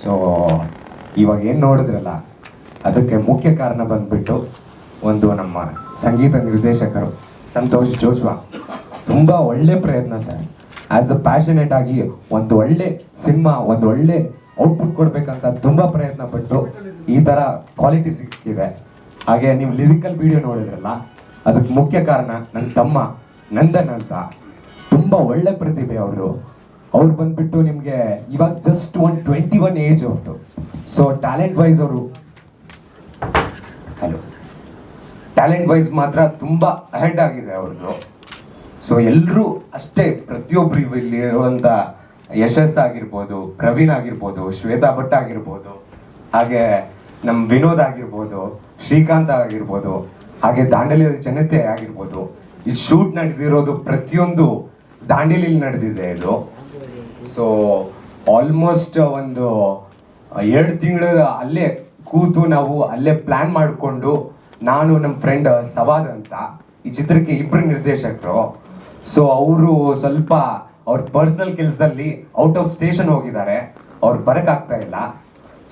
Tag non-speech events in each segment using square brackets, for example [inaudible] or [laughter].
So ಇವಾಗ ಏನು ನೋಡಿದ್ರಲ್ಲ, ಅದಕ್ಕೆ ಮುಖ್ಯ ಕಾರಣ ಬಂದ್ಬಿಟ್ಟು ಒಂದು ನಮ್ಮ ಸಂಗೀತ ನಿರ್ದೇಶಕರು ಸಂತೋಷ್ ಜೋಶ್ವಾ. ತುಂಬ ಒಳ್ಳೆ ಪ್ರಯತ್ನ ಸರ್. ಆ್ಯಸ್ ಅ ಪ್ಯಾಷನೇಟ್ ಆಗಿ ಒಂದು ಒಳ್ಳೆ ಸಿನಿಮಾ, ಒಂದು ಒಳ್ಳೆ ಔಟ್ಪುಟ್ ಕೊಡಬೇಕಂತ ತುಂಬ ಪ್ರಯತ್ನ ಪಟ್ಟು ಈ ಥರ ಕ್ವಾಲಿಟಿ ಸಿಕ್ಕಿದೆ. ಹಾಗೆ ನೀವು ಲಿರಿಕಲ್ ವಿಡಿಯೋ ನೋಡಿದ್ರಲ್ಲ, ಅದಕ್ಕೆ ಮುಖ್ಯ ಕಾರಣ ನನ್ನ ತಮ್ಮ ನಂದನ್ ಅಂತ. ತುಂಬ ಒಳ್ಳೆ ಪ್ರತಿಭೆ ಅವರು. ಅವ್ರು ಬಂದ್ಬಿಟ್ಟು ನಿಮಗೆ ಇವಾಗ just one twenty one age ಅವ್ರದ್ದು ಸೊ ಟ್ಯಾಲೆಂಟ್ ವೈಸ್ ಅವರು ಹಲೋ ಟ್ಯಾಲೆಂಟ್ ವೈಸ್ ಮಾತ್ರ ತುಂಬ ಅಹೆಡ್ ಆಗಿದೆ ಅವ್ರದ್ದು ಸೊ ಎಲ್ಲರೂ ಅಷ್ಟೇ ಪ್ರತಿಯೊಬ್ಬರು ಇಲ್ಲಿ ಇರುವಂತ ಯಶಸ್ ಆಗಿರ್ಬೋದು, ಪ್ರವೀಣ್ ಆಗಿರ್ಬೋದು, ಶ್ವೇತಾ ಭಟ್ ಆಗಿರ್ಬೋದು, ಹಾಗೆ ನಮ್ಮ ವಿನೋದ್ ಆಗಿರ್ಬೋದು, ಶ್ರೀಕಾಂತ್ ಆಗಿರ್ಬೋದು, ಹಾಗೆ ದಾಂಡೇಲಿಯ ಜನತೆ ಆಗಿರ್ಬೋದು. ಈ ಶೂಟ್ ನಡೆದಿರೋದು ಪ್ರತಿಯೊಂದು ದಾಂಡೇಲಿಲಿ ನಡೆದಿದೆ ಇದು. ಸೊ ಆಲ್ಮೋಸ್ಟ್ ಒಂದು ಎರಡು ತಿಂಗಳು ಅಲ್ಲೇ ಕೂತು ನಾವು ಅಲ್ಲೇ ಪ್ಲಾನ್ ಮಾಡಿಕೊಂಡು ನಾನು ನಮ್ಮ ಫ್ರೆಂಡ್ ಸವಾದ್ ಅಂತ ಈ ಚಿತ್ರಕ್ಕೆ ಇಬ್ಬರು ನಿರ್ದೇಶಕರು. ಸೊ ಅವರು ಸ್ವಲ್ಪ ಅವ್ರ ಪರ್ಸನಲ್ ಕೆಲಸದಲ್ಲಿ ಔಟ್ ಆಫ್ ಸ್ಟೇಷನ್ ಹೋಗಿದ್ದಾರೆ. ಅವ್ರು ಬರೋಕ್ಕಾಗ್ತಾ ಇಲ್ಲ.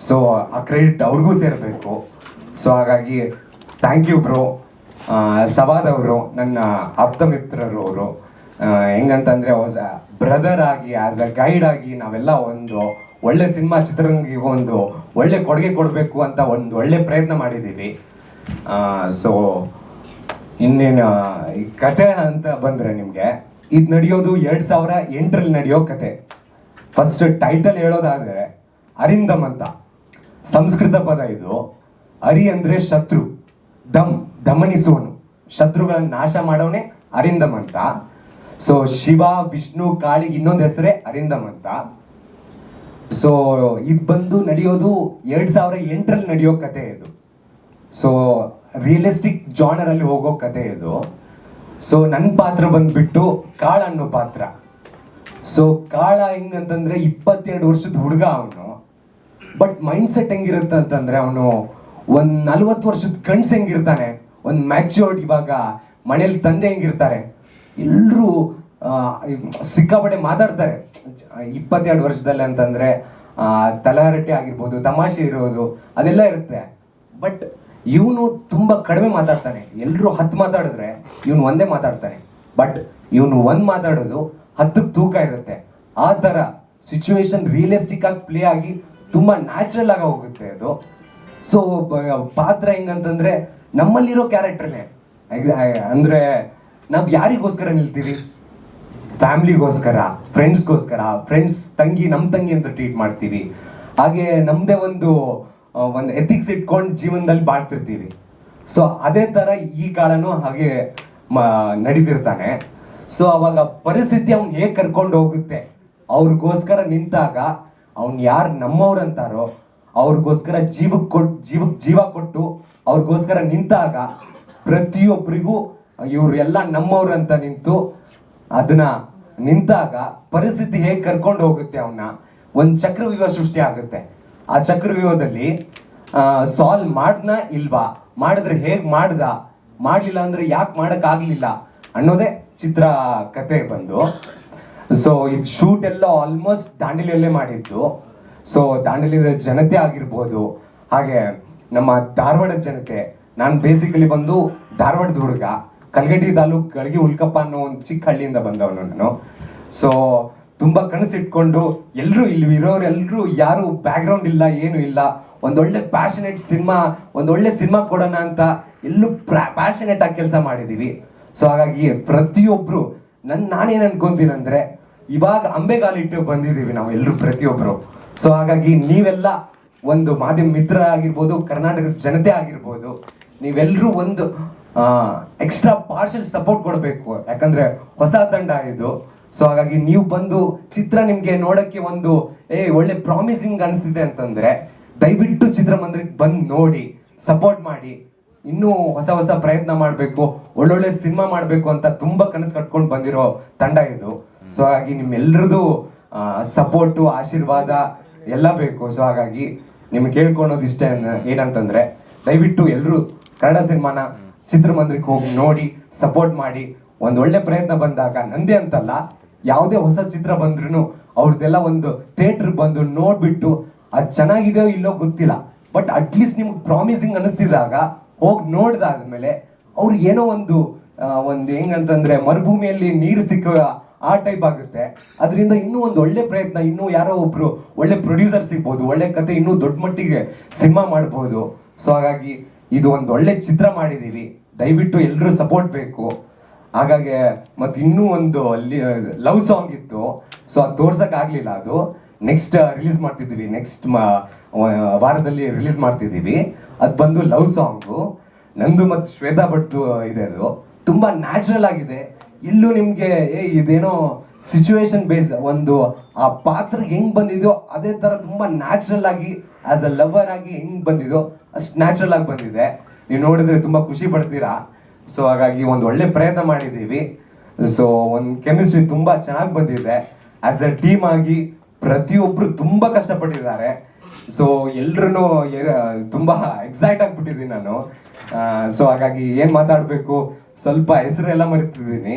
ಸೊ ಆ ಕ್ರೆಡಿಟ್ ಅವ್ರಿಗೂ ಸೇರಬೇಕು. ಸೊ ಹಾಗಾಗಿ ಥ್ಯಾಂಕ್ ಯು ಬ್ರೋ ಸವಾದ್ ಅವರು, ನನ್ನ ಆಪ್ತ ಮಿತ್ರರು ಅವರು. ಹೆಂಗಂತಂದ್ರೆ ಆಸ್ ಅ ಬ್ರದರ್ ಆಗಿ ಆಸ್ ಅ ಗೈಡ್ ಆಗಿ ನಾವೆಲ್ಲ ಒಂದು ಒಳ್ಳೆ ಸಿನಿಮಾ ಚಿತ್ರರಂಗಿಗೆ ಒಂದು ಒಳ್ಳೆ ಕೊಡುಗೆ ಕೊಡಬೇಕು ಅಂತ ಒಂದು ಒಳ್ಳೆ ಪ್ರಯತ್ನ ಮಾಡಿದ್ದೀವಿ. ಸೊ ಇನ್ನೇನು ಈ ಕತೆ ಅಂತ ಬಂದರೆ ನಿಮಗೆ, ಇದು ನಡೆಯೋದು ಎರಡು ಸಾವಿರ ಎಂಟರಲ್ಲಿ ನಡೆಯೋ ಕತೆ. ಫಸ್ಟ್ ಟೈಟಲ್ ಹೇಳೋದಾದರೆ, ಅರಿಂದಮ್ ಅಂತ. ಸಂಸ್ಕೃತ ಪದ ಇದು. ಅರಿ ಅಂದರೆ ಶತ್ರು. ದಮ್, ದಮನಿಸುವನು. ಶತ್ರುಗಳನ್ನು ನಾಶ ಮಾಡೋನೆ ಅರಿಂದಮ್ ಅಂತ. ಸೊ ಶಿವ ವಿಷ್ಣು ಕಾಳಿಗೆ ಇನ್ನೊಂದು ಹೆಸರೇ ಅರಿಂದಮ್ ಅಂತ. ಸೊ ಇದು ಬಂದು ನಡೆಯೋದು ಎರಡ್ ಸಾವಿರ ಎಂಟರಲ್ಲಿ ನಡೆಯೋ ಕತೆ ಇದು. ಸೊ ರಿಯಲಿಸ್ಟಿಕ್ ಜಾನರ್ ಅಲ್ಲಿ ಹೋಗೋ ಕತೆ ಇದು. ಸೊ ನನ್ನ ಪಾತ್ರ ಬಂದ್ಬಿಟ್ಟು ಕಾಳ ಅನ್ನೋ ಪಾತ್ರ. ಸೊ ಕಾಳ ಹೆಂಗಂತಂದ್ರೆ ಇಪ್ಪತ್ತೆರಡು ವರ್ಷದ ಹುಡುಗ ಅವನು. ಬಟ್ ಮೈಂಡ್ ಸೆಟ್ ಹೆಂಗಿರುತ್ತೆ ಅಂತಂದ್ರೆ ಅವನು ಒಂದ್ ನಲ್ವತ್ತು ವರ್ಷದ ಕಣ್ಸ್ ಹೆಂಗಿರ್ತಾನೆ. ಒಂದ್ ಮ್ಯಾಚ್ಯೂರ್ಡ್ ಇವಾಗ ಮನೇಲಿ ತಂದೆ ಹೆಂಗಿರ್ತಾರೆ. ಎಲ್ಲರೂ ಸಿಕ್ಕಾಪಟ್ಟೆ ಮಾತಾಡ್ತಾರೆ. ಇಪ್ಪತ್ತೆರಡು ವರ್ಷದಲ್ಲಿ ಅಂತಂದ್ರೆ ಆ, ತಲಹರಟೆ ಆಗಿರ್ಬೋದು ತಮಾಷೆ ಇರೋದು ಅದೆಲ್ಲ ಇರುತ್ತೆ. ಬಟ್ ಇವನು ತುಂಬ ಕಡಿಮೆ ಮಾತಾಡ್ತಾನೆ. ಎಲ್ಲರೂ ಹತ್ತು ಮಾತಾಡಿದ್ರೆ ಇವನು ಒಂದೇ ಮಾತಾಡ್ತಾನೆ. ಬಟ್ ಇವನು ಒಂದ್ ಮಾತಾಡೋದು ಹತ್ತಕ್ಕೆ ತೂಕ ಇರುತ್ತೆ. ಆ ಥರ ಸಿಚುವೇಶನ್ ರಿಯಲಿಸ್ಟಿಕ್ ಆಗಿ ಪ್ಲೇ ಆಗಿ ತುಂಬಾ ನ್ಯಾಚುರಲ್ ಆಗಿ ಹೋಗುತ್ತೆ ಅದು. ಸೊ ಪಾತ್ರ ಹೆಂಗಂತಂದ್ರೆ ನಮ್ಮಲ್ಲಿರೋ ಕ್ಯಾರೆಕ್ಟರ್ನೇ ಅಂದ್ರೆ ನಾವ್ ಯಾರಿಗೋಸ್ಕರ ನಿಲ್ತೀವಿ? ಫ್ಯಾಮ್ಲಿಗೋಸ್ಕರ ಫ್ರೆಂಡ್ಸ್ಗೋಸ್ಕರ ಫ್ರೆಂಡ್ಸ್ ತಂಗಿ ನಮ್ಮ ತಂಗಿ ಅಂತ ಟ್ರೀಟ್ ಮಾಡ್ತೀವಿ. ಹಾಗೆ ನಮ್ಮದೇ ಒಂದು ಒಂದು ಎಥಿಕ್ಸ್ ಇಟ್ಕೊಂಡು ಜೀವನದಲ್ಲಿ ಬಾಳ್ತಿರ್ತೀವಿ. ಸೊ ಅದೇ ಥರ ಈ ಕಾಲನೂ ಹಾಗೆ, ಮ, ನಡೀತಿರ್ತಾನೆ. ಸೊ ಅವಾಗ ಪರಿಸ್ಥಿತಿ ಅವ್ನು ಹೇಗೆ ಕರ್ಕೊಂಡು ಹೋಗುತ್ತೆ? ಅವ್ರಿಗೋಸ್ಕರ ನಿಂತಾಗ ಅವ್ನು ಯಾರು ನಮ್ಮವ್ರು ಅಂತಾರೋ, ಅವ್ರಿಗೋಸ್ಕರ ಜೀವಕ್ಕೆ ಕೊಟ್ಟು ಜೀವಕ್ಕೆ ಜೀವ ಕೊಟ್ಟು ಅವ್ರಿಗೋಸ್ಕರ ನಿಂತಾಗ ಪ್ರತಿಯೊಬ್ಬರಿಗೂ ಇವ್ರು ನಮ್ಮವ್ರಂತ ನಿಂತು ಅದನ್ನ ನಿಂತಾಗ ಪರಿಸ್ಥಿತಿ ಹೇಗೆ ಕರ್ಕೊಂಡು ಹೋಗುತ್ತೆ ಅವನ್ನ ಒಂದು ಚಕ್ರವ್ಯೂಹ ಸೃಷ್ಟಿ ಆಗುತ್ತೆ. ಆ ಚಕ್ರವ್ಯೂಹದಲ್ಲಿ ಸಾಲ್ವ್ ಮಾಡ್ನ ಇಲ್ವಾ? ಮಾಡಿದ್ರೆ ಹೇಗ್ ಮಾಡ್ದ? ಮಾಡ್ಲಿಲ್ಲ ಅಂದ್ರೆ ಯಾಕೆ ಮಾಡಕ್ ಆಗ್ಲಿಲ್ಲ ಅನ್ನೋದೇ ಚಿತ್ರ ಕತೆ ಬಂದು. ಸೊ ಇದು ಶೂಟ್ ಎಲ್ಲ ಆಲ್ಮೋಸ್ಟ್ ದಾಂಡೇಲಿಯಲ್ಲೇ ಮಾಡಿದ್ದು. ಸೊ ದಾಂಡೇಲಿಯ ಜನತೆ ಆಗಿರ್ಬೋದು, ಹಾಗೆ ನಮ್ಮ ಧಾರವಾಡದ ಜನತೆ. ನಾನು ಬೇಸಿಕಲಿ ಬಂದು ಧಾರವಾಡದ ಹುಡುಗ. ಕಲ್ಗಡಿ ತಾಲೂಕ್ ಗಳಿಗೆ ಉಲ್ಕಪ್ಪ ಅನ್ನೋ ಒಂದು ಚಿಕ್ಕ ಹಳ್ಳಿಯಿಂದ ಬಂದವನು ನಾನು. ಸೊ ತುಂಬಾ ಕನಸಿಟ್ಕೊಂಡು ಎಲ್ಲರೂ ಇಲ್ಲಿ ಇರೋರೆಲ್ಲರೂ ಯಾರು ಬ್ಯಾಕ್ಗ್ರೌಂಡ್ ಇಲ್ಲ, ಏನು ಇಲ್ಲ. ಒಂದೊಳ್ಳೆ ಪ್ಯಾಷನೇಟ್ ಸಿನಿಮಾ ಒಂದೊಳ್ಳೆ ಸಿನಿಮಾ ಕೊಡೋಣ ಅಂತ ಎಲ್ಲೂ ಪ್ಯಾಷನೇಟ್ ಆಗಿ ಕೆಲಸ ಮಾಡಿದೀವಿ. ಸೊ ಹಾಗಾಗಿ ಪ್ರತಿಯೊಬ್ರು, ನನ್, ನಾನೇನ್ ಅನ್ಕೊಂತೀನಂದ್ರೆ ಇವಾಗ ಅಂಬೆಗಾಲಿಟ್ಟು ಬಂದಿದೀವಿ ನಾವು ಎಲ್ಲರೂ ಪ್ರತಿಯೊಬ್ರು. ಸೊ ಹಾಗಾಗಿ ನೀವೆಲ್ಲ ಒಂದು ಮಾಧ್ಯಮ ಮಿತ್ರ ಆಗಿರ್ಬೋದು ಕರ್ನಾಟಕದ ಜನತೆ ಆಗಿರ್ಬೋದು ನೀವೆಲ್ಲರೂ ಒಂದು ಎಕ್ಸ್ಟ್ರಾ ಪಾರ್ಷಲ್ ಸಪೋರ್ಟ್ ಕೊಡಬೇಕು. ಯಾಕಂದ್ರೆ ಹೊಸ ತಂಡ ಇದು. ಸೊ ಹಾಗಾಗಿ ನೀವು ಬಂದು ಚಿತ್ರ ನಿಮ್ಗೆ ನೋಡಕ್ಕೆ ಒಂದು, ಏ, ಒಳ್ಳೆ ಪ್ರಾಮಿಸಿಂಗ್ ಅನಿಸ್ತಿದೆ ಅಂತಂದ್ರೆ, ದಯವಿಟ್ಟು ಚಿತ್ರಮಂದಿರಕ್ಕೆ ಬಂದು ನೋಡಿ ಸಪೋರ್ಟ್ ಮಾಡಿ. ಇನ್ನೂ ಹೊಸ ಹೊಸ ಪ್ರಯತ್ನ ಮಾಡಬೇಕು, ಒಳ್ಳೊಳ್ಳೆ ಸಿನಿಮಾ ಮಾಡಬೇಕು ಅಂತ ತುಂಬಾ ಕನಸು ಕಟ್ಕೊಂಡು ಬಂದಿರೋ ತಂಡ ಇದು. ಸೊ ಹಾಗಾಗಿ ನಿಮ್ಮೆಲ್ಲರದು ಸಪೋರ್ಟು ಆಶೀರ್ವಾದ ಎಲ್ಲ ಬೇಕು. ಸೊ ಹಾಗಾಗಿ ನಿಮ್ಗೆ ಕೇಳ್ಕೊಳೋದು ಇಷ್ಟ ಏನಂತಂದರೆ, ದಯವಿಟ್ಟು ಎಲ್ಲರೂ ಕನ್ನಡ ಸಿನಿಮಾನ ಚಿತ್ರಮಂದಿರಕ್ಕೆ ಹೋಗಿ ನೋಡಿ ಸಪೋರ್ಟ್ ಮಾಡಿ, ಒಂದು ಒಳ್ಳೆ ಪ್ರಯತ್ನ ಬಂದಾಗ, ನಂದೇ ಅಂತಲ್ಲ, ಯಾವುದೇ ಹೊಸ ಚಿತ್ರ ಬಂದ್ರು ಅವ್ರದ್ದೆಲ್ಲ ಒಂದು ಥಿಯೇಟರ್ ಬಂದು ನೋಡ್ಬಿಟ್ಟು ಅದು ಚೆನ್ನಾಗಿದೆಯೋ ಇಲ್ಲೋ ಗೊತ್ತಿಲ್ಲ. ಬಟ್ ಅಟ್ಲೀಸ್ಟ್ ನಿಮ್ಗೆ ಪ್ರಾಮಿಸಿಂಗ್ ಅನಿಸ್ತಿದಾಗ ಹೋಗಿ ನೋಡ್ದಾದ್ಮೇಲೆ ಅವ್ರು ಏನೋ ಒಂದು ಒಂದು ಹೆಂಗಂತಂದ್ರೆ ಮರುಭೂಮಿಯಲ್ಲಿ ನೀರು ಸಿಕ್ಕ ಆ ಟೈಪ್ ಆಗುತ್ತೆ. ಅದರಿಂದ ಇನ್ನೂ ಒಂದು ಒಳ್ಳೆ ಪ್ರಯತ್ನ, ಇನ್ನೂ ಯಾರೋ ಒಬ್ರು ಒಳ್ಳೆ ಪ್ರೊಡ್ಯೂಸರ್ ಸಿಗ್ಬೋದು, ಒಳ್ಳೆ ಕತೆ ಇನ್ನೂ ದೊಡ್ಡ ಮಟ್ಟಿಗೆ ಸಿನಿಮಾ ಮಾಡ್ಬೋದು. ಸೊ ಹಾಗಾಗಿ ಇದು ಒಂದು ಒಳ್ಳೆ ಚಿತ್ರ ಮಾಡಿದೀವಿ ದಯವಿಟ್ಟು ಎಲ್ಲರೂ ಸಪೋರ್ಟ್ ಬೇಕು. ಹಾಗಾಗಿ ಮತ್ತೆ ಇನ್ನೂ ಒಂದು ಲವ್ ಸಾಂಗ್ ಇತ್ತು. ಸೊ ಅದು ತೋರ್ಸಕ್ ಆಗ್ಲಿಲ್ಲ ಅದು. ನೆಕ್ಸ್ಟ್ ರಿಲೀಸ್ ಮಾಡ್ತಿದ್ದೀವಿ. ನೆಕ್ಸ್ಟ್ ವಾರದಲ್ಲಿ ರಿಲೀಸ್ ಮಾಡ್ತಿದ್ದೀವಿ. ಅದು ಬಂದು ಲವ್ ಸಾಂಗು ನಂದು ಮತ್ತು ಶ್ವೇತಾ ಭಟ್ ಇದೆ ಅದು. ತುಂಬಾ ನ್ಯಾಚುರಲ್ ಆಗಿದೆ. ಇಲ್ಲೂ ನಿಮಗೆ, ಏ, ಇದೇನೋ ಸಿಚುವೇಶನ್ ಬೇಸ್ ಒಂದು ಆ ಪಾತ್ರ ಹೆಂಗ್ ಬಂದಿದೆಯೋ ಅದೇ ತರ ತುಂಬಾ ನ್ಯಾಚುರಲ್ ಆಗಿ ಆಸ್ ಅ ಲವರ್ ಆಗಿ ಹೆಂಗ್ ಬಂದಿದೋ ಅಷ್ಟು ನ್ಯಾಚುರಲ್ ಆಗಿ ಬಂದಿದೆ. ನೀವು ನೋಡಿದ್ರೆ ತುಂಬಾ ಖುಷಿ ಪಡ್ತೀರಾ? ಸೊ ಹಾಗಾಗಿ ಒಂದು ಒಳ್ಳೆ ಪ್ರಯತ್ನ ಮಾಡಿದ್ದೀವಿ. ಸೊ ಒಂದು ಕೆಮಿಸ್ಟ್ರಿ ತುಂಬಾ ಚೆನ್ನಾಗಿ ಬಂದಿದೆ. ಆಸ್ ಅ ಟೀಮ್ ಆಗಿ ಪ್ರತಿಯೊಬ್ರು ತುಂಬಾ ಕಷ್ಟಪಟ್ಟಿದ್ದಾರೆ. ಸೊ ಎಲ್ರು ತುಂಬಾ ಎಕ್ಸೈಟ್ ಆಗ್ಬಿಟ್ಟಿದ್ದೀನಿ ನಾನು. ಸೊ ಹಾಗಾಗಿ ಏನ್ ಮಾತಾಡ್ಬೇಕು? ಸ್ವಲ್ಪ ಹೆಸರೆಲ್ಲ ಮರಿತಿದ್ದೀನಿ.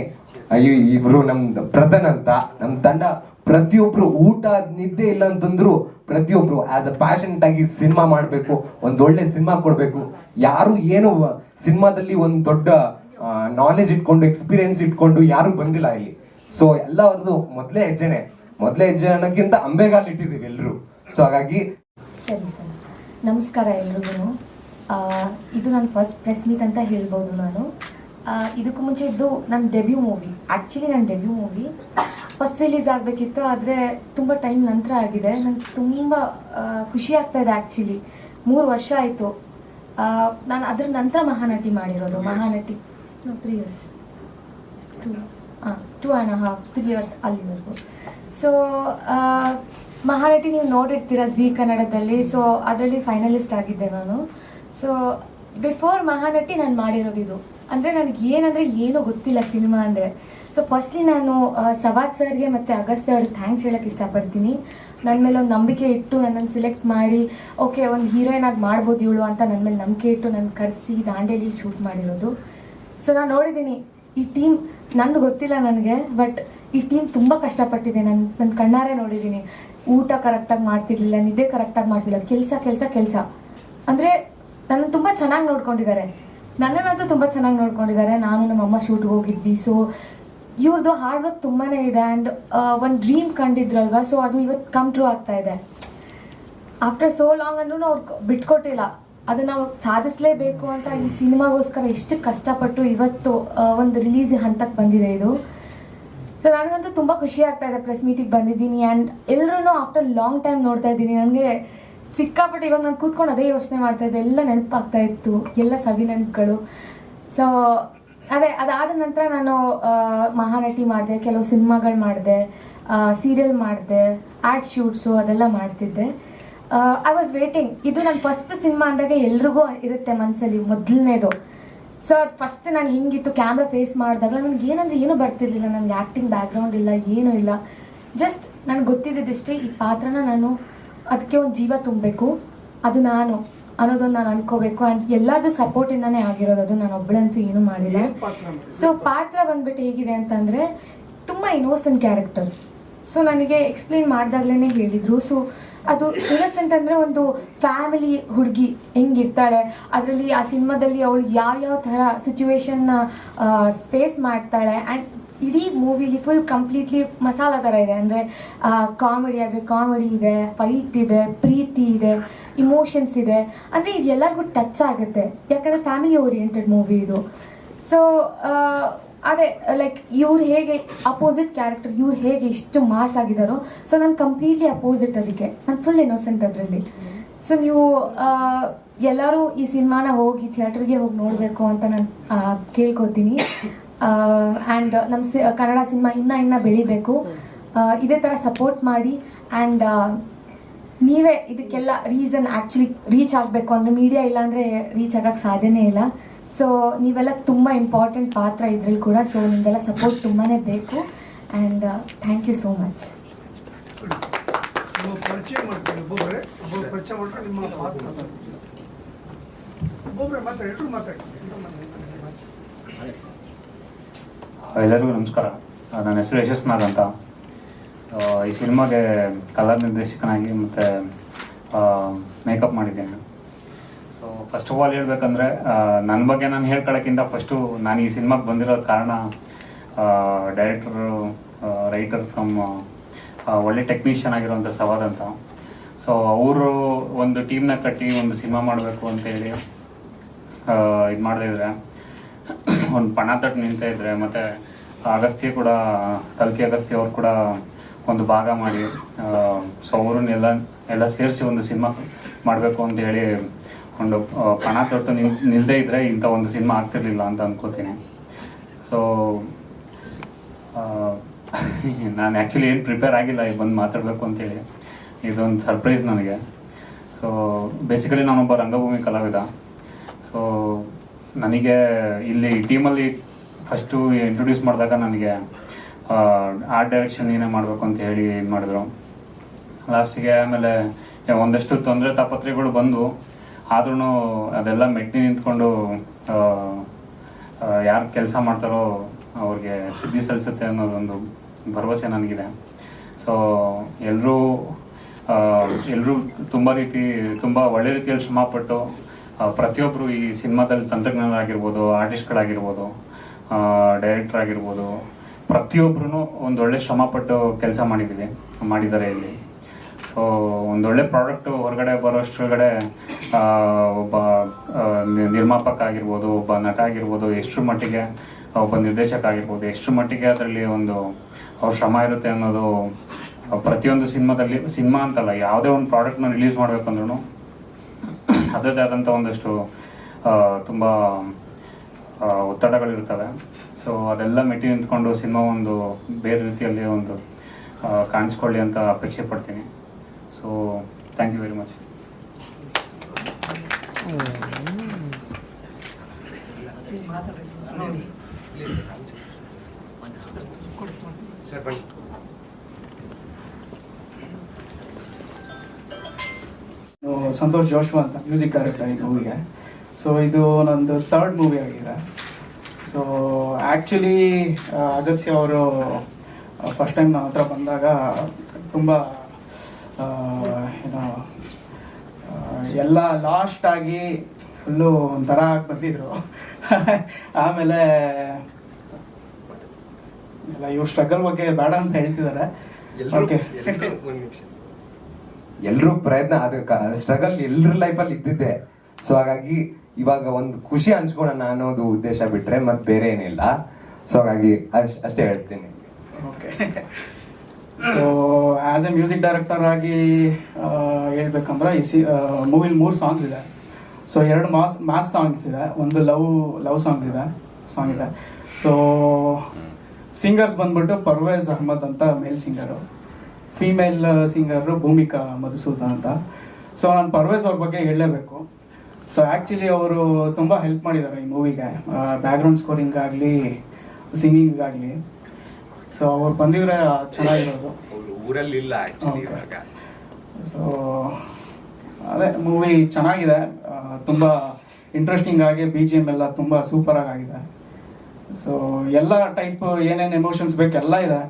ಇವರು ನಮ್ದು ಪ್ರತನ್ ಅಂತ. ನಮ್ಮ ತಂಡ ಪ್ರತಿಯೊಬ್ರು ಊಟ, ನಿದ್ದೆ ಇಲ್ಲ ಅಂತಂದ್ರು ಪ್ರತಿಯೊಬ್ರು ಆಸ್ ಅ ಪ್ಯಾಷನೆಟ್ ಆಗಿ ಸಿನಿಮಾ ಮಾಡಬೇಕು, ಒಂದು ಒಳ್ಳೆ ಸಿನಿಮಾ ಕೊಡಬೇಕು. ಯಾರು ಏನು ಸಿನಿಮಾದಲ್ಲಿ ಒಂದು ದೊಡ್ಡ ನಾಲೆಜ್ ಇಟ್ಕೊಂಡು ಎಕ್ಸ್ಪೀರಿಯನ್ಸ್ ಇಟ್ಕೊಂಡು ಯಾರು ಬಂದಿಲ್ಲ ಇಲ್ಲಿ. ಸೊ ಎಲ್ಲರದು ಮೊದಲೇ ಹೆಜ್ಜೆನೆ. ಮೊದಲೇ ಹೆಜ್ಜೆ ಅನ್ನೋಕ್ಕಿಂತ ಅಂಬೆಗಾಲ್ ಇಟ್ಟಿದ್ದೀವಿ ಎಲ್ಲರೂ ಸೊ ಹಾಗಾಗಿ ಸರಿ, ಸರ್. ನಮಸ್ಕಾರ ಎಲ್ರಿಗೂ. ಇದು ನನ್ನ ಫಸ್ಟ್ ಪ್ರೆಸ್ ಮೀಟ್ ಅಂತ ಹೇಳ್ಬೋದು ನಾನು. ಇದಕ್ಕೂ ಮುಂಚೆ ಇದ್ದು ನನ್ನ ಡೆಬ್ಯೂ ಮೂವಿ ಆ್ಯಕ್ಚುಲಿ ನನ್ನ ಡೆಬ್ಯೂ ಮೂವಿ ಫಸ್ಟ್ ರಿಲೀಸ್ ಆಗಬೇಕಿತ್ತು ಆದರೆ ತುಂಬ ಟೈಮ್ ನಂತರ ಆಗಿದೆ. ನಂಗೆ ತುಂಬ ಖುಷಿ ಆಗ್ತಾ ಇದೆ ಆ್ಯಕ್ಚುಲಿ ಮೂರು ವರ್ಷ ಆಯಿತು. ನಾನು ಅದ್ರ ನಂತರ ಮಹಾನಟಿ ಮಾಡಿರೋದು. ಮಹಾನಟಿ ತ್ರೀ ಇಯರ್ಸ್ ಟೂ ಹಾಂ two and half three years ಅಲ್ಲಿವರೆಗೂ. ಸೊ ಮಹಾನಟಿ ನೀವು ನೋಡಿರ್ತೀರ ಝೀ ಕನ್ನಡದಲ್ಲಿ. ಸೊ ಅದರಲ್ಲಿ ಫೈನಲಿಸ್ಟ್ ಆಗಿದ್ದೆ ನಾನು. ಸೊ ಬಿಫೋರ್ ಮಹಾನಟಿ ನಾನು ಮಾಡಿರೋದು ಇದು ಅಂದರೆ ನನಗೆ ಏನಂದರೆ ಏನೂ ಗೊತ್ತಿಲ್ಲ ಸಿನಿಮಾ ಅಂದರೆ. ಸೊ ಫಸ್ಟ್ಲಿ ನಾನು ಸವಾದ್ ಸರ್ಗೆ ಮತ್ತು ಅಗಸ್ತ್ಯ ಅವ್ರಿಗೆ ಥ್ಯಾಂಕ್ಸ್ ಹೇಳೋಕ್ಕೆ ಇಷ್ಟಪಡ್ತೀನಿ. ನನ್ನ ಮೇಲೆ ಒಂದು ನಂಬಿಕೆ ಇಟ್ಟು ನನ್ನನ್ನು ಸೆಲೆಕ್ಟ್ ಮಾಡಿ ಓಕೆ ಒಂದು ಹೀರೋಯಿನ್ ಆಗಿ ಮಾಡ್ಬೋದು ಇವಳು ಅಂತ ನನ್ನ ಮೇಲೆ ನಂಬಿಕೆ ಇಟ್ಟು ನನ್ನ ಕರೆಸಿ ದಾಂಡೇಲಿ ಶೂಟ್ ಮಾಡಿರೋದು. ಸೊ ನಾನು ನೋಡಿದ್ದೀನಿ, ಈ ಟೀಮ್ ನಂದು ಗೊತ್ತಿಲ್ಲ ನನಗೆ ಬಟ್ ಈ ಟೀಮ್ ತುಂಬ ಕಷ್ಟಪಟ್ಟಿದೆ. ನಾನು ನನ್ನ ಕಣ್ಣಾರೆ ನೋಡಿದ್ದೀನಿ. ಊಟ ಕರೆಕ್ಟಾಗಿ ಮಾಡ್ತಿರ್ಲಿಲ್ಲ, ನಿದ್ದೆ ಕರೆಕ್ಟಾಗಿ ಮಾಡ್ತಿಲ್ಲ ಕೆಲಸ ಕೆಲಸ ಕೆಲಸ. ಅಂದರೆ ನನ್ನ ತುಂಬ ಚೆನ್ನಾಗಿ ನೋಡ್ಕೊಂಡಿದ್ದಾರೆ. ನನ್ನನ್ನಂತೂ ತುಂಬ ಚೆನ್ನಾಗಿ ನೋಡ್ಕೊಂಡಿದ್ದಾರೆ. ನಾನು ನಮ್ಮಮ್ಮ ಶೂಟ್ಗೆ ಹೋಗಿದ್ವಿ. ಸೊ ಇವ್ರದ್ದು ಹಾರ್ಡ್ ವರ್ಕ್ ತುಂಬಾ ಇದೆ ಆ್ಯಂಡ್ ಒಂದು ಡ್ರೀಮ್ ಕಂಡಿದ್ರಲ್ವಾ? ಸೊ ಅದು ಇವತ್ತು ಕಮ್ ಟ್ರೂ ಆಗ್ತಾ ಇದೆ. ಆಫ್ಟರ್ ಸೋ ಲಾಂಗ್ ಅಂದ್ರೂ ಅವ್ರು ಬಿಟ್ಕೊಟ್ಟಿಲ್ಲ. ಅದು ನಾವು ಸಾಧಿಸಲೇಬೇಕು ಅಂತ ಈ ಸಿನಿಮಾಗೋಸ್ಕರ ಎಷ್ಟು ಕಷ್ಟಪಟ್ಟು ಇವತ್ತು ಒಂದು ರಿಲೀಸ್ ಹಂತಕ್ಕೆ ಬಂದಿದೆ ಇದು. ಸೊ ನನಗಂತೂ ತುಂಬ ಖುಷಿ ಆಗ್ತಾ ಇದೆ. ಪ್ರೆಸ್ ಮೀಟಿಗೆ ಬಂದಿದ್ದೀನಿ ಆ್ಯಂಡ್ ಎಲ್ಲರೂ ಆಫ್ಟರ್ ಲಾಂಗ್ ಟೈಮ್ ನೋಡ್ತಾ ಇದ್ದೀನಿ. ನನಗೆ ಸಿಕ್ಕಾಪಟ್ಟೆ ಇವಾಗ ನಾನು ಕೂತ್ಕೊಂಡು ಅದೇ ಯೋಚನೆ ಮಾಡ್ತಾ ಇದ್ದೆ, ಎಲ್ಲ ನೆನಪಾಗ್ತಾ ಇತ್ತು, ಎಲ್ಲ ಸವಿ ನೆನಪುಗಳು ಸೊ ಅದೇ, ಅದಾದ ನಂತರ ನಾನು ಮಹಾನಟಿ ಮಾಡಿದೆ, ಕೆಲವು ಸಿನಿಮಾಗಳು ಮಾಡಿದೆ ಸೀರಿಯಲ್ ಮಾಡಿದೆ ಆ್ಯಡ್ ಶೂಟ್ಸು ಅದೆಲ್ಲ ಮಾಡ್ತಿದ್ದೆ. ಐ ವಾಸ್ ವೇಟಿಂಗ್ ಇದು ನನ್ನ ಫಸ್ಟ್ ಸಿನಿಮಾ ಅಂದಾಗ ಎಲ್ರಿಗೂ ಇರುತ್ತೆ ಮನಸ್ಸಲ್ಲಿ ಮೊದಲನೇದು. ಸೊ ಅದು ಫಸ್ಟ್ ನಾನು ಹಿಂಗಿತ್ತು ಕ್ಯಾಮ್ರಾ ಫೇಸ್ ಮಾಡಿದಾಗ ನನಗೆ ಏನಂದ್ರೆ ಏನು ಬರ್ತಿರ್ಲಿಲ್ಲ. ನನಗೆ ಆ್ಯಕ್ಟಿಂಗ್ ಬ್ಯಾಕ್ಗ್ರೌಂಡ್ ಇಲ್ಲ, ಏನೂ ಇಲ್ಲ. ಜಸ್ಟ್ ನನಗೆ ಗೊತ್ತಿದ್ದಿಷ್ಟೇ ಈ ಪಾತ್ರನ ನಾನು ಅದಕ್ಕೆ ಒಂದು ಜೀವ ತುಂಬಬೇಕು. ಅದು ನಾನು ಅನ್ನೋದನ್ನ ನಾನು ಅನ್ಕೋಬೇಕು. ಆ್ಯಂಡ್ ಎಲ್ಲರದು ಇಂದಾನೆ ಆಗಿರೋದು. ಅದು ನಾನು ಒಬ್ಬಳಂತೂ ಏನು ಮಾಡಿಲ್ಲ. ಸೊ ಪಾತ್ರ ಬಂದ್ಬಿಟ್ಟು ಹೇಗಿದೆ ಅಂತಂದರೆ ತುಂಬ ಇನ್ನೋಸೆಂಟ್ ಕ್ಯಾರೆಕ್ಟರ್ ಸೊ ನನಗೆ ಎಕ್ಸ್ಪ್ಲೇನ್ ಮಾಡ್ದಾಗ್ಲೇ ಹೇಳಿದ್ರು. ಸೊ ಅದು ಇನ್ನೋಸೆಂಟ್ ಅಂದರೆ ಒಂದು ಫ್ಯಾಮಿಲಿ ಹುಡುಗಿ ಹೆಂಗಿರ್ತಾಳೆ. ಅದರಲ್ಲಿ ಆ ಸಿನಿಮಾದಲ್ಲಿ ಅವಳು ಯಾವ್ಯಾವ ಥರ ಸಿಚುವೇಶನ್ನ ಫೇಸ್ ಮಾಡ್ತಾಳೆ. ಆ್ಯಂಡ್ ಇಡೀ ಮೂವಿಲಿ ಫುಲ್ ಕಂಪ್ಲೀಟ್ಲಿ ಮಸಾಲ ಥರ ಇದೆ. ಅಂದರೆ ಕಾಮಿಡಿ ಆದರೆ ಕಾಮಿಡಿ ಇದೆ ಫೈಟ್ ಇದೆ, ಪ್ರೀತಿ ಇದೆ ಇಮೋಷನ್ಸ್ ಇದೆ. ಅಂದರೆ ಇದು ಎಲ್ಲರಿಗೂ ಟಚ್ ಆಗುತ್ತೆ. ಯಾಕಂದರೆ ಫ್ಯಾಮಿಲಿ ಓರಿಯೆಂಟೆಡ್ ಮೂವಿ ಇದು. ಸೊ ಅದೇ ಲೈಕ್ ಇವ್ರು ಹೇಗೆ ಅಪೋಸಿಟ್ ಕ್ಯಾರೆಕ್ಟರ್ ಇವ್ರು ಹೇಗೆ ಇಷ್ಟು ಮಾಸ್ ಆಗಿದ್ದಾರೋ ಸೊ ನಾನು ಕಂಪ್ಲೀಟ್ಲಿ ಅಪೋಸಿಟ್ ಅದಕ್ಕೆ. ನಾನು ಫುಲ್ ಇನ್ನೋಸೆಂಟ್ ಅದರಲ್ಲಿ. ಸೊ ನೀವು ಎಲ್ಲರೂ ಈ ಸಿನಿಮಾನ ಹೋಗಿ ಥಿಯೇಟರ್ಗೆ ಹೋಗಿ ನೋಡಬೇಕು ಅಂತ ನಾನು ಕೇಳ್ಕೊತೀನಿ. ಆ್ಯಂಡ್ ನಮ್ಮ ಸಿ, ಕನ್ನಡ ಸಿನಿಮಾ ಇನ್ನೂ ಇನ್ನೂ ಬೆಳಿಬೇಕು. ಇದೇ ಥರ ಸಪೋರ್ಟ್ ಮಾಡಿ ಆ್ಯಂಡ್ ನೀವೇ ಇದಕ್ಕೆಲ್ಲ ರೀಸನ್ ಆ್ಯಕ್ಚುಲಿ ರೀಚ್ ಆಗಬೇಕು ಅಂದರೆ ಮೀಡಿಯಾ ಇಲ್ಲಾಂದರೆ ರೀಚ್ ಆಗೋಕ್ಕೆ ಸಾಧ್ಯನೇ ಇಲ್ಲ. ಸೊ ನೀವೆಲ್ಲ ತುಂಬ ಇಂಪಾರ್ಟೆಂಟ್ ಪಾತ್ರ ಇದ್ರಲ್ಲಿ ಕೂಡ ಸೊ ನಿಮ್ದೆಲ್ಲ ಸಪೋರ್ಟ್ ತುಂಬಾ ಬೇಕು. And thank you so much ಪರಿಚಯ ಮಾಡ್ತೀವಿ ಒಬ್ಬೊಬ್ಬರೇ ಒಬ್ಬೊಬ್ಬರು ಪರಿಚಯ ಮಾಡ್ಕೊಂಡು ನಿಮ್ಮ ಪಾತ್ರ ಒಬ್ಬೊಬ್ಬರೇ ಮಾತಾಡಿ ಎಲ್ಲರೂ ಮಾತಾಡಿ ಎಲ್ರೂ ಮಾತಾಡಿ. ಎಲ್ಲರಿಗೂ ನಮಸ್ಕಾರ. ನನ್ನ ಹೆಸರು ಯಶಸ್ನಾಗ್ ಅಂತ. ಈ ಸಿನಿಮಾಗೆ ಕಲಾ ನಿರ್ದೇಶಕನಾಗಿ ಮತ್ತು ಮೇಕಪ್ ಮಾಡಿದ್ದೇನೆ. ಸೊ ಫಸ್ಟ್ ಆಫ್ ಆಲ್ ಹೇಳ್ಬೇಕಂದ್ರೆ ನನ್ನ ಬಗ್ಗೆ ನಾನು ಹೇಳ್ಕೊಳ್ಳೋಕ್ಕಿಂತ ಫಸ್ಟು ನಾನು ಈ ಸಿನಿಮಾಗೆ ಬಂದಿರೋ ಕಾರಣ ಡೈರೆಕ್ಟರು ರೈಟರ್ ಫ್ರಮ್ ಒಳ್ಳೆ ಟೆಕ್ನಿಷಿಯನ್ ಆಗಿರುವಂಥ ಸವಾದ್ ಅಂತ. ಸೊ ಅವರು ಒಂದು ಟೀಮ್ನ ಕಟ್ಟಿ ಒಂದು ಸಿನಿಮಾ ಮಾಡಬೇಕು ಅಂತೇಳಿ ಇದು ಮಾಡಿದ್ರೆ ಒಂದು ಪಣ ತಟ್ಟು ನಿಂತ ಇದ್ರೆ ಮತ್ತು ಅಗಸ್ತ್ಯ ಕೂಡ, ಕಲ್ಕಿ ಅಗಸ್ತ್ಯ ಅವ್ರು ಕೂಡ ಒಂದು ಭಾಗ ಮಾಡಿ ಸೊ ಅವ್ರನ್ನೆಲ್ಲ ಎಲ್ಲ ಸೇರಿಸಿ ಒಂದು ಸಿನಿಮಾ ಮಾಡಬೇಕು ಅಂತ ಹೇಳಿ ಒಂದು ಪಣ ತೊಟ್ಟು ನಿಲ್ ನಿಲ್ಲದೆ ಇದ್ರೆ ಇಂಥ ಒಂದು ಸಿನಿಮಾ ಆಗ್ತಿರ್ಲಿಲ್ಲ ಅಂತ ಅನ್ಕೋತೀನಿ. ಸೊ ನಾನು ಆ್ಯಕ್ಚುಲಿ ಏನು ಪ್ರಿಪೇರ್ ಆಗಿಲ್ಲ, ಈಗ ಬಂದು ಮಾತಾಡಬೇಕು ಅಂತೇಳಿ ಇದೊಂದು ಸರ್ಪ್ರೈಸ್ ನನಗೆ. ಸೊ ಬೇಸಿಕಲಿ ನಾನೊಬ್ಬ ರಂಗಭೂಮಿ ಕಲಾವಿದ. ಸೊ ನನಗೆ ಇಲ್ಲಿ ಟೀಮಲ್ಲಿ ಫಸ್ಟು ಇಂಟ್ರೊಡ್ಯೂಸ್ ಮಾಡಿದಾಗ ನನಗೆ ಆರ್ಟ್ ಡೈರೆಕ್ಷನ್ ಏನೇ ಮಾಡಬೇಕು ಅಂತ ಹೇಳಿ ಇದು ಮಾಡಿದ್ರು. ಲಾಸ್ಟಿಗೆ ಆಮೇಲೆ ಒಂದಷ್ಟು ತೊಂದರೆ ತಾಪತ್ರೆಗಳು ಬಂದು ಆದ್ರೂ ಅದೆಲ್ಲ ಮೆಟ್ಟಿ ನಿಂತ್ಕೊಂಡು ಯಾರು ಕೆಲಸ ಮಾಡ್ತಾರೋ ಅವ್ರಿಗೆ ಸಿದ್ಧಿ ಸಲ್ಲಿಸುತ್ತೆ ಅನ್ನೋದೊಂದು ಭರವಸೆ ನನಗಿದೆ. ಸೊ ಎಲ್ಲರೂ ಎಲ್ಲರೂ ತುಂಬ ರೀತಿ, ತುಂಬ ಒಳ್ಳೆ ರೀತಿಯಲ್ಲಿ ಶ್ರಮಪಟ್ಟು ಪ್ರತಿಯೊಬ್ಬರು ಈ ಸಿನಿಮಾದಲ್ಲಿ ತಂತ್ರಜ್ಞರಾಗಿರ್ಬೋದು ಆರ್ಟಿಸ್ಟ್ಗಳಾಗಿರ್ಬೋದು ಡೈರೆಕ್ಟರ್ ಆಗಿರ್ಬೋದು ಪ್ರತಿಯೊಬ್ಬರೂ ಒಂದೊಳ್ಳೆ ಶ್ರಮಪಟ್ಟು ಕೆಲಸ ಮಾಡಿದ್ದೀವಿ ಮಾಡಿದ್ದಾರೆ ಇಲ್ಲಿ. ಸೊ ಒಂದೊಳ್ಳೆ ಪ್ರಾಡಕ್ಟ್ ಹೊರಗಡೆ ಬರೋಷ್ಟ್ರೊಳಗಡೆ ಆ, ಒಬ್ಬ ನಿರ್ಮಾಪಕ ಆಗಿರ್ಬೋದು ಒಬ್ಬ ನಟ ಆಗಿರ್ಬೋದು ಎಷ್ಟು ಮಟ್ಟಿಗೆ ಒಬ್ಬ ನಿರ್ದೇಶಕ ಆಗಿರ್ಬೋದು ಎಷ್ಟು ಮಟ್ಟಿಗೆ ಅದರಲ್ಲಿ ಒಂದು ಅವ್ರ ಶ್ರಮ ಇರುತ್ತೆ ಅನ್ನೋದು ಪ್ರತಿಯೊಂದು ಸಿನಿಮಾದಲ್ಲಿ ಸಿನಿಮಾ ಅಂತಲ್ಲ ಯಾವುದೇ ಒಂದು ಪ್ರಾಡಕ್ಟ್ನ ರಿಲೀಸ್ ಮಾಡ್ಬೇಕಂದ್ರೂ ಅದರದ್ದೇ ಆದಂಥ ಒಂದಷ್ಟು ತುಂಬ ಒತ್ತಡಗಳಿರ್ತವೆ ಸೊ ಅದೆಲ್ಲ ಮೆಟ್ಟಿ ನಿಂತ್ಕೊಂಡು ಸಿನಿಮಾ ಒಂದು ಬೇರೆ ರೀತಿಯಲ್ಲಿ ಒಂದು ಕಾಣಿಸ್ಕೊಳ್ಳಿ ಅಂತ ಅಪೇಕ್ಷೆ ಪಡ್ತೀನಿ so thank you very much sir ಬನ್ನಿ ಸಂತೋಷ್ ಜೋಶ್ವಾ ಅಂತ ಮ್ಯೂಸಿಕ್ ಡೈರೆಕ್ಟರ್ ಈ ಮೂವಿಗೆ ಸೊ ಇದು ನಂದು ಥರ್ಡ್ ಮೂವಿ ಆಗಿದೆ ಸೊ ಆ್ಯಕ್ಚುಲಿ ಅಗತ್ಯ ಅವರು ಫಸ್ಟ್ ಟೈಮ್ ನನ್ನ ಹತ್ರ ಬಂದಾಗ ತುಂಬ ಏನೋ ಎಲ್ಲ ಲಾಸ್ಟ್ ಆಗಿ ಫುಲ್ಲು ಒಂಥರ ಆಗಿ ಬಂದಿದ್ರು. [laughs] ಆಮೇಲೆ ಎಲ್ಲ ಇವ್ರ ಸ್ಟ್ರಗಲ್ ಬಗ್ಗೆ ಬೇಡ ಅಂತ ಹೇಳ್ತಿದ್ದಾರೆ ಓಕೆ ಎಲ್ರೂ ಪ್ರಯತ್ನ ಅದ ಸ್ಟ್ರಗಲ್ ಎಲ್ರ ಲೈಫಲ್ಲಿ ಇದ್ದಿದ್ದೆ. ಸೊ ಹಾಗಾಗಿ ಇವಾಗ ಒಂದು ಖುಷಿ ಹಂಚ್ಕೊಳ್ಳೋಣ ಅನ್ನೋದು ಉದ್ದೇಶ ಬಿಟ್ರೆ ಮತ್ತೆ ಬೇರೆ ಏನಿಲ್ಲ ಸೊ ಹಾಗಾಗಿ ಅಷ್ಟ್- ಅಷ್ಟೇ ಹೇಳ್ತೀನಿ. Okay so as a music director ಆಗಿ ಹೇಳ್ಬೇಕಂದ್ರೆ ಈ ಸಿ ಮೂವಿಲಿ ಮೂರು ಸಾಂಗ್ಸ್ ಇದೆ. ಸೊ ಎರಡು ಮಾಸ್ ಮಾಸ್ ಸಾಂಗ್ಸ್ ಇದೆ. ಒಂದು ಲವ್ ಲವ್ ಸಾಂಗ್ಸ್ ಇದೆ ಸಾಂಗ್ ಇದೆ. ಸೊ ಸಿಂಗರ್ಸ್ ಬಂದ್ಬಿಟ್ಟು ಪರ್ವೇಜ್ ಅಹಮದ್ ಅಂತ male singer female singer Bhoomika Madhusudan ಅಂತ. ಸೊ ನಾನು ಪರ್ವೇಸ್ ಅವ್ರ ಬಗ್ಗೆ ಹೇಳಲೇಬೇಕು. ಸೊ ಆ್ಯಕ್ಚುಲಿ ಅವರು ತುಂಬ ಹೆಲ್ಪ್ ಮಾಡಿದ್ದಾರೆ ಈ ಮೂವಿಗೆ ಬ್ಯಾಕ್ಗ್ರೌಂಡ್ ಸ್ಕೋರಿಂಗ್ ಆಗಲಿ ಸಿಂಗಿಂಗ್ ಆಗಲಿ. ಸೊ ಅವ್ರು ಬಂದಿದ್ರೆ ಚೆನ್ನಾಗಿರೋದು. ಊರಲ್ಲಿ ಇಲ್ಲ actually ಇವಾಗ. ಸೊ ಅದೇ ಮೂವಿ ಚೆನ್ನಾಗಿದೆ. ತುಂಬ ಇಂಟ್ರೆಸ್ಟಿಂಗ್ ಆಗಿ ಬಿ ಜಿ ಎಂ ಎಲ್ಲ ತುಂಬ ಸೂಪರಾಗಿ ಆಗಿದೆ. ಸೊ ಎಲ್ಲ ಟೈಪ್ ಏನೇನು ಎಮೋಷನ್ಸ್ ಬೇಕು ಎಲ್ಲ ಇದೆ.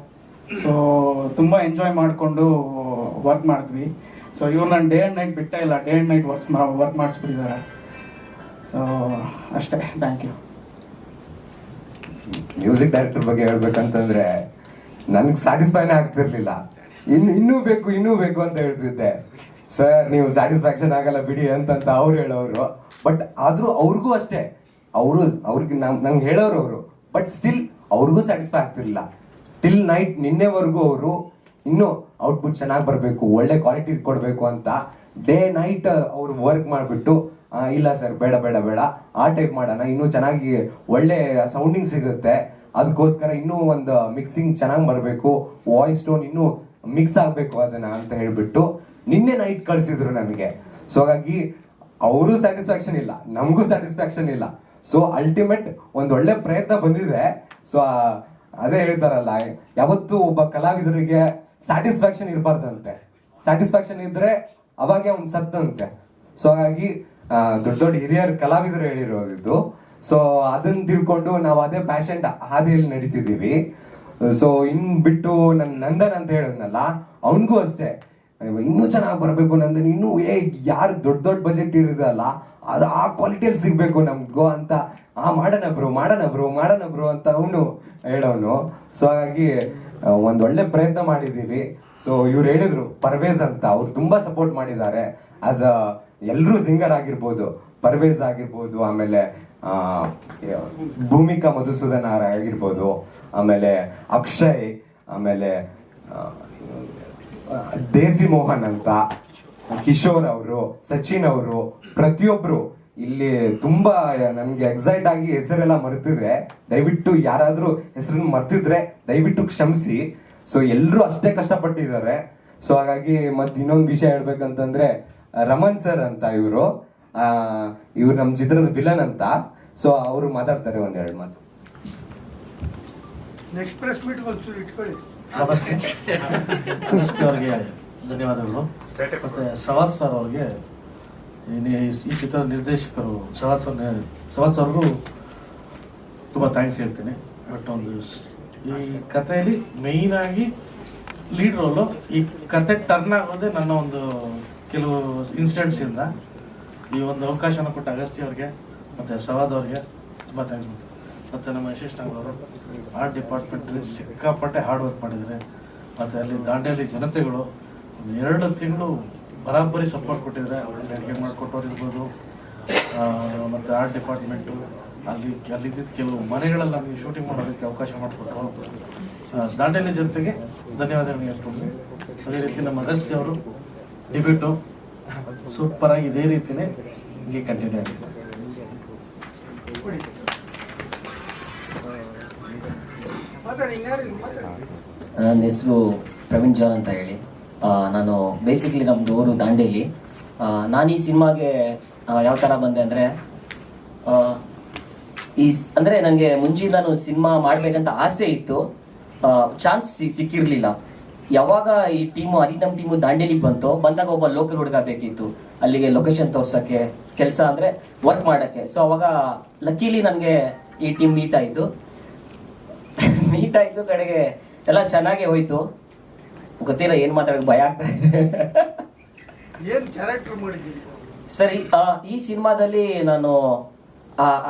ಸೊ ತುಂಬ ಎಂಜಾಯ್ ಮಾಡಿಕೊಂಡು ವರ್ಕ್ ಮಾಡಿದ್ವಿ. ಸೊ ಇವ್ರು ನಾನು ಡೇ ಆ್ಯಂಡ್ ನೈಟ್ ಬಿಟ್ಟೇ ಇಲ್ಲ. Day and night works work ಮಾಡಿಸ್ಬಿಟ್ಟಿದ್ದಾರೆ. So ಅಷ್ಟೇ. ಥ್ಯಾಂಕ್ ಯು ಮ್ಯೂಸಿಕ್ ಡೈರೆಕ್ಟರ್ ಬಗ್ಗೆ ಹೇಳ್ಬೇಕಂತಂದ್ರೆ ನನಗೆ ಸ್ಯಾಟಿಸ್ಫೈನೇ ಆಗ್ತಿರ್ಲಿಲ್ಲ. ಇನ್ನು ಇನ್ನೂ ಬೇಕು ಇನ್ನೂ ಬೇಕು ಅಂತ ಹೇಳ್ತಿದ್ದೆ. ಸರ್ ನೀವು ಸ್ಯಾಟಿಸ್ಫ್ಯಾಕ್ಷನ್ ಆಗಲ್ಲ ಬಿಡಿ ಅಂತಂತ ಅವ್ರು ಹೇಳೋರು. ಬಟ್ ಆದರೂ ಅವ್ರಿಗೂ ಅಷ್ಟೇ. ಅವರು ಅವ್ರಿಗೆ ನಮ್ಗೆ ನಂಗೆ ಹೇಳೋರು ಅವರು. ಬಟ್ ಸ್ಟಿಲ್ ಅವ್ರಿಗೂ ಸ್ಯಾಟಿಸ್ಫೈ ಆಗ್ತಿರ್ಲಿಲ್ಲ. ಟಿಲ್ ನೈಟ್ ನಿನ್ನೆವರೆಗೂ ಅವರು ಇನ್ನೂ ಔಟ್ಪುಟ್ ಚೆನ್ನಾಗಿ ಬರಬೇಕು, ಒಳ್ಳೆ ಕ್ವಾಲಿಟಿ ಕೊಡಬೇಕು ಅಂತ ಡೇ ನೈಟ್ ಅವರು ವರ್ಕ್ ಮಾಡಿಬಿಟ್ಟು ಇಲ್ಲ ಸರ್ ಬೇಡ ಬೇಡ ಬೇಡ. ಆ ಟೈಪ್ ಮಾಡೋಣ. ಇನ್ನೂ ಚೆನ್ನಾಗಿ ಒಳ್ಳೆ ಸೌಂಡಿಂಗ್ ಸಿಗುತ್ತೆ. ಅದಕ್ಕೋಸ್ಕರ ಇನ್ನೂ ಒಂದು ಮಿಕ್ಸಿಂಗ್ ಚೆನ್ನಾಗಿ ಬರಬೇಕು ವಾಯ್ಸ್ ಟೋನ್ ಇನ್ನೂ ಮಿಕ್ಸ್ ಆಗಬೇಕು ಅದನ್ನ ಅಂತ ಹೇಳಿಬಿಟ್ಟು ನಿನ್ನೆ ನೈಟ್ ಕಳಿಸಿದ್ರು ನನಗೆ. ಸೊ ಹಾಗಾಗಿ ಅವರು ಸ್ಯಾಟಿಸ್ಫ್ಯಾಕ್ಷನ್ ಇಲ್ಲ. ನಮಗೂ ಸ್ಯಾಟಿಸ್ಫ್ಯಾಕ್ಷನ್ ಇಲ್ಲ. ಸೊ ಅಲ್ಟಿಮೇಟ್ ಒಂದು ಒಳ್ಳೆ ಪ್ರಯತ್ನ ಬಂದಿದೆ. ಸೊ ಅದೇ ಹೇಳ್ತಾರಲ್ಲ, ಯಾವತ್ತೂ ಒಬ್ಬ ಕಲಾವಿದರಿಗೆ ಸ್ಯಾಟಿಸ್ಫ್ಯಾಕ್ಷನ್ ಇರಬಾರ್ದಂತೆ. ಸ್ಯಾಟಿಸ್ಫ್ಯಾಕ್ಷನ್ ಇದ್ರೆ ಅವಾಗೆ ಅವ್ನು ಸತ್ತಂತೆ. ಸೊ ಹಾಗಾಗಿ ದೊಡ್ಡ ದೊಡ್ಡ ಹಿರಿಯರ್ ಕಲಾವಿದರು ಹೇಳಿರೋದಿದ್ದು ಸೊ ಅದನ್ನ ತಿಳ್ಕೊಂಡು ನಾವು ಅದೇ ಪ್ಯಾಷಂಟ್ ಹಾದಿಯಲ್ಲಿ ನಡೀತಿದ್ದೀವಿ. ಸೊ ಇನ್ ಬಿಟ್ಟು ನನ್ ನಂದನ್ ಅಂತ ಹೇಳಿದ್ನಲ್ಲ, ಅವನಿಗೂ ಅಷ್ಟೇ. ಇನ್ನೂ ಚೆನ್ನಾಗಿ ಬರಬೇಕು ನಂದನ್, ಇನ್ನೂ ಏ, ಯಾರು ದೊಡ್ಡ ದೊಡ್ಡ ಬಜೆಟ್ ಇರೋದಲ್ಲ ಅದು ಆ ಕ್ವಾಲಿಟಿಯಲ್ಲಿ ಸಿಗಬೇಕು ನಮ್ಗೋ. ಅಂತ. ಆ, ಮಾಡೋಣ ಬ್ರೋ ಮಾಡೋಣ ಬ್ರೋ ಮಾಡೋಣ ಬ್ರೋ ಅಂತ ಅವನು ಹೇಳೋನು. ಸೊ ಹಾಗಾಗಿ ಒಂದು ಒಳ್ಳೆ ಪ್ರಯತ್ನ ಮಾಡಿದೀವಿ ಸೊ ಇವ್ರು ಹೇಳಿದ್ರು, ಪರ್ವೇಜ್ ಅಂತ. ಅವ್ರು ತುಂಬಾ ಸಪೋರ್ಟ್ ಮಾಡಿದ್ದಾರೆ. ಆಸ್ ಅ ಎಲ್ಲರೂ ಸಿಂಗರ್ ಆಗಿರ್ಬೋದು, ಪರ್ವೇಜ್ ಆಗಿರ್ಬೋದು, ಆಮೇಲೆ ಭೂಮಿಕಾ ಮಧುಸೂದನ್ ಆಗಿರ್ಬೋದು, ಆಮೇಲೆ ಅಕ್ಷಯ್, ಆಮೇಲೆ ದೇಸಿ ಮೋಹನ್ ಅಂತ. ಕಿಶೋರ್ ಅವರು ಸಚಿನ್ ಅವರು ಪ್ರತಿಯೊಬ್ರು ಇಲ್ಲಿ ತುಂಬಾ ನನ್ಗೆ ಎಕ್ಸೈಟ್ ಆಗಿ ಹೆಸರೆಲ್ಲ ಮರ್ತಿದ್ರೆ ದಯವಿಟ್ಟು ಯಾರಾದ್ರೂ ಹೆಸರನ್ನ ಮರ್ತಿದ್ರೆ ದಯವಿಟ್ಟು ಕ್ಷಮಿಸಿ. ಸೊ ಎಲ್ಲರೂ ಅಷ್ಟೇ ಕಷ್ಟಪಟ್ಟಿದ್ದಾರೆ. ಸೊ ಹಾಗಾಗಿ ಮತ್ತೆ ಇನ್ನೊಂದು ವಿಷಯ ಹೇಳ್ಬೇಕಂತಂದ್ರೆ ರಮನ್ ಸರ್ ಅಂತ ಇವರು ಇವ್ರು ನಮ್ಮ ಚಿತ್ರದ ವಿಲನ್ ಅಂತ. ಸೊ ಅವರು ಮಾತಾಡ್ತಾರೆ ಒಂದೆರಡು ಮಾತು. ನೆಕ್ಸ್ಟ್ ಪ್ರೆಸ್ ಮೀಟ್ ಒಂಚೂರು ಇಟ್ಕೊಳ್ಳಿ. ನಮಸ್ತೆ ನಮಸ್ತೆ ಅವರಿಗೆ ಧನ್ಯವಾದಗಳು. ಮತ್ತೆ ಸವಾದ್ ಸರ್ ಅವ್ರಿಗೆ ಈ- ಚಿತ್ರ ಚಿತ್ರದ ನಿರ್ದೇಶಕರು ಸವಾದ್ ಸರ್ ಸವಾದ್ ಸರ್ಗೂ ತುಂಬ ಥ್ಯಾಂಕ್ಸ್ ಹೇಳ್ತೀನಿ. ಬಟ್ ಒಂದು ಈ ಕಥೆಯಲ್ಲಿ ಮೇಯ್ನ್ ಆಗಿ ಲೀಡ್ ರೋಲು ಈ ಕತೆ ಟರ್ನ್ ಆಗೋದೇ ನನ್ನ ಒಂದು ಕೆಲವು ಇನ್ಸಿಡೆಂಟ್ಸ್ ಇಂದ. ಈ ಒಂದು ಅವಕಾಶನ ಕೊಟ್ಟ ಅಗಸ್ತಿ ಅವ್ರಿಗೆ ಮತ್ತೆ ಸವಾದ್ ಅವ್ರಿಗೆ ತುಂಬ ಥ್ಯಾಂಕ್ಸ್ ಮಾಡ್ತೀನಿ ಮತ್ತು ನಮ್ಮ ಯಶಸ್ನಾಗ್ ಅವರು ಆರ್ಟ್ ಡಿಪಾರ್ಟ್ಮೆಂಟಲ್ಲಿ ಸಿಕ್ಕಾಪಟ್ಟೆ ಹಾರ್ಡ್ ವರ್ಕ್ ಮಾಡಿದ್ದಾರೆ. ಮತ್ತು ಅಲ್ಲಿ ದಾಂಡೇಲಿ ಜನತೆಗಳು ಎರಡು ತಿಂಗಳು ಬರಾಬರಿ ಸಪೋರ್ಟ್ ಕೊಟ್ಟಿದ್ದಾರೆ ಅವರಲ್ಲಿ ಅಡುಗೆ ಮಾಡಿಕೊಟ್ಟವ್ರು ಇರ್ಬೋದು ಮತ್ತು ಆರ್ಟ್ ಡಿಪಾರ್ಟ್ಮೆಂಟು ಅಲ್ಲಿ ಅಲ್ಲಿದ್ದ ಕೆಲವು ಮನೆಗಳಲ್ಲಿ ನಮಗೆ ಶೂಟಿಂಗ್ ಮಾಡೋದಕ್ಕೆ ಅವಕಾಶ ಮಾಡಿಕೊಟ್ರು. ದಾಂಡೇಲಿ ಜನತೆಗೆ ಧನ್ಯವಾದಗಳು ಹೇಳ್ತೀನಿ. ಅದೇ ರೀತಿ ನಮ್ಮ ಅಗಸ್ತ್ಯ ಅವರು ಡಿಬೇಟು ಸೂಪರಾಗಿ ಇದೇ ರೀತಿಯೇ ಹಿಂಗೆ ಕಂಟಿನ್ಯೂ ಆಗಿದೆ. ನನ್ನ ಹೆಸರು ಪ್ರವೀಣ್ ಜಾನ್ ಅಂತ ಹೇಳಿ. ನಾನು ಬೇಸಿಕ್ಲಿ ನಮ್ಮದು ಊರು ದಾಂಡೇಲಿ. ನಾನು ಈ ಸಿನಿಮಾಗೆ ಯಾವ ಥರ ಬಂದೆ ಅಂದರೆ ಈ ಅಂದರೆ ನನಗೆ ನಾನು ಸಿನಿಮಾ ಮಾಡಬೇಕಂತ ಆಸೆ ಇತ್ತು. ಚಾನ್ಸ್ ಸಿಕ್ಕಿರಲಿಲ್ಲ. ಯಾವಾಗ ಈ ಟೀಮು ಅರಿದಮ್ ಟೀಮು ದಾಂಡೇಲಿಗೆ ಬಂತು, ಬಂದಾಗ ಒಬ್ಬ ಲೋಕಲ್ ಹುಡುಗ ಬೇಕಿತ್ತು. ಅಲ್ಲಿಗೆ ಲೊಕೇಶನ್ ತೋರ್ಸೋಕ್ಕೆ ಕೆಲಸ ಅಂದರೆ ವರ್ಕ್ ಮಾಡೋಕ್ಕೆ. ಸೊ ಅವಾಗ ಲಕ್ಕೀಲಿ ನನಗೆ ಈ ಟೀಮ್ ಮೀಟ್ ಆಯಿತು. ಮೀಟ್ ಆಯ್ತು ಕಡೆಗೆ ಎಲ್ಲ ಚೆನ್ನಾಗೇ ಹೋಯ್ತು. ಗೊತ್ತಿಲ್ಲ ಏನ್ ಮಾತಾಡಕ್ ಭಯ ಏನ್ ಕ್ಯಾರೆಕ್ಟರ್ ಸರಿ ಈ ಸಿನಿಮಾದಲ್ಲಿ ನಾನು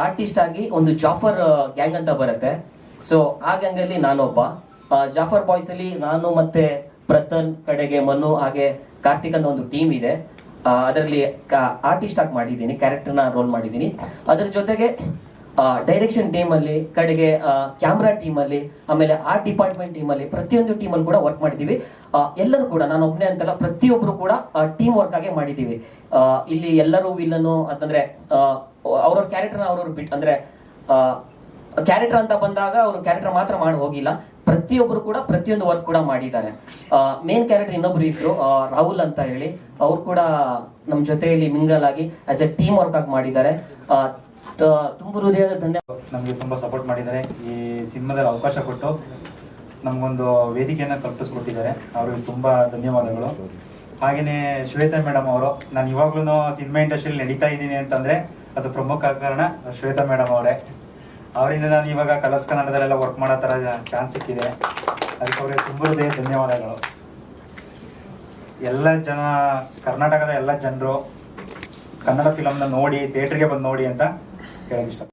ಆರ್ಟಿಸ್ಟ್ ಆಗಿ ಒಂದು ಜಾಫರ್ ಗ್ಯಾಂಗ್ ಅಂತ ಬರುತ್ತೆ. ಸೊ ಆ ಗ್ಯಾಂಗ್ ಅಲ್ಲಿ ನಾನೊಬ್ಬ. ಜಾಫರ್ ಬಾಯ್ಸ್ ಅಲ್ಲಿ ನಾನು ಮತ್ತೆ ಪ್ರತನ್ ಕಡೆಗೆ ಮನು ಹಾಗೆ ಕಾರ್ತಿಕ್ ಅಂತ ಒಂದು ಟೀಮ್ ಇದೆ. ಅದರಲ್ಲಿ ಆರ್ಟಿಸ್ಟ್ ಆಗಿ ಮಾಡಿದ್ದೀನಿ ಕ್ಯಾರೆಕ್ಟರ್ನ ರೋಲ್ ಮಾಡಿದ್ದೀನಿ. ಅದರ ಜೊತೆಗೆ ಡೈರೆಕ್ಷನ್ ಟೀಮ್ ಅಲ್ಲಿ, ಕಡೆಗೆ ಕ್ಯಾಮ್ರಾ ಟೀಮ್ ಅಲ್ಲಿ, ಆಮೇಲೆ ಆರ್ಟ್ ಡಿಪಾರ್ಟ್ಮೆಂಟ್ ಟೀಮ್ ಅಲ್ಲಿ ಪ್ರತಿಯೊಂದು ಟೀಮ್ ಅಲ್ಲಿ ಕೂಡ ವರ್ಕ್ ಮಾಡಿದೀವಿ. ಎಲ್ಲರೂ ಕೂಡ, ನಾನು ಒಬ್ಬನೇ ಅಂತಲ್ಲ ಪ್ರತಿಯೊಬ್ಬರು ಕೂಡ ಟೀಮ್ ವರ್ಕ್ ಆಗೇ ಮಾಡಿದೀವಿ. ಇಲ್ಲಿ ಎಲ್ಲರೂ ವಿಲ್ಲನು ಅಂತಂದ್ರೆ ಅವ್ರವ್ರ ಕ್ಯಾರೆಕ್ಟರ್ನ ಅವ್ರವ್ರು ಬಿಟ್, ಅಂದ್ರೆ ಕ್ಯಾರೆಕ್ಟರ್ ಅಂತ ಬಂದಾಗ ಅವರು ಕ್ಯಾರೆಕ್ಟರ್ ಮಾತ್ರ ಮಾಡಿ ಹೋಗಿಲ್ಲ. ಪ್ರತಿಯೊಬ್ಬರು ಕೂಡ ಪ್ರತಿಯೊಂದು ವರ್ಕ್ ಕೂಡ ಮಾಡಿದ್ದಾರೆ. ಮೇನ್ ಕ್ಯಾರೆಕ್ಟರ್ ಇನ್ನೊಬ್ರು ಇದ್ರು ರಾಹುಲ್ ಅಂತ ಹೇಳಿ. ಅವ್ರು ಕೂಡ ನಮ್ಮ ಜೊತೆಯಲ್ಲಿ ಮಿಂಗಲ್ ಆಗಿ ಆಸ್ ಎ ಟೀಮ್ ವರ್ಕ್ ಆಗಿ ಮಾಡಿದ್ದಾರೆ. ತುಂಬು ಹೃದಯದ ಧನ್ಯವಾದ ನಮಗೆ ತುಂಬ ಸಪೋರ್ಟ್ ಮಾಡಿದ್ದಾರೆ. ಈ ಸಿನಿಮಾದಲ್ಲಿ ಅವಕಾಶ ಕೊಟ್ಟು ನಮಗೊಂದು ವೇದಿಕೆಯನ್ನು ಕಲ್ಪಿಸ್ಕೊಟ್ಟಿದ್ದಾರೆ. ಅವ್ರಿಗೆ ತುಂಬ ಧನ್ಯವಾದಗಳು. ಹಾಗೆಯೇ ಶ್ವೇತಾ ಮೇಡಮ್ ಅವರು, ನಾನು ಇವಾಗ್ಲೂ ಸಿನಿಮಾ ಇಂಡಸ್ಟ್ರಿಯಲ್ಲಿ ನಡೀತಾ ಇದ್ದೀನಿ ಅಂತಂದರೆ ಅದು ಪ್ರಮುಖ ಕಾರಣ ಶ್ವೇತಾ ಮೇಡಮ್ ಅವರೇ. ಅವರಿಂದ ನಾನು ಇವಾಗ ಕಲರ್ಸ್ ಕನ್ನಡದಲ್ಲೆಲ್ಲ ವರ್ಕ್ ಮಾಡೋ ಥರ ಚಾನ್ಸ್ ಸಿಕ್ಕಿದೆ. ಅದಕ್ಕೆ ಅವರಿಗೆ ತುಂಬ ಹೃದಯ ಧನ್ಯವಾದಗಳು. ಎಲ್ಲ ಜನ, ಕರ್ನಾಟಕದ ಎಲ್ಲ ಜನರು ಕನ್ನಡ ಫಿಲಮ್ನ ನೋಡಿ ಥಿಯೇಟ್ರಿಗೆ ಬಂದು ನೋಡಿ ಅಂತ ಹೇಳಕ್ಕೆ ಇಷ್ಟ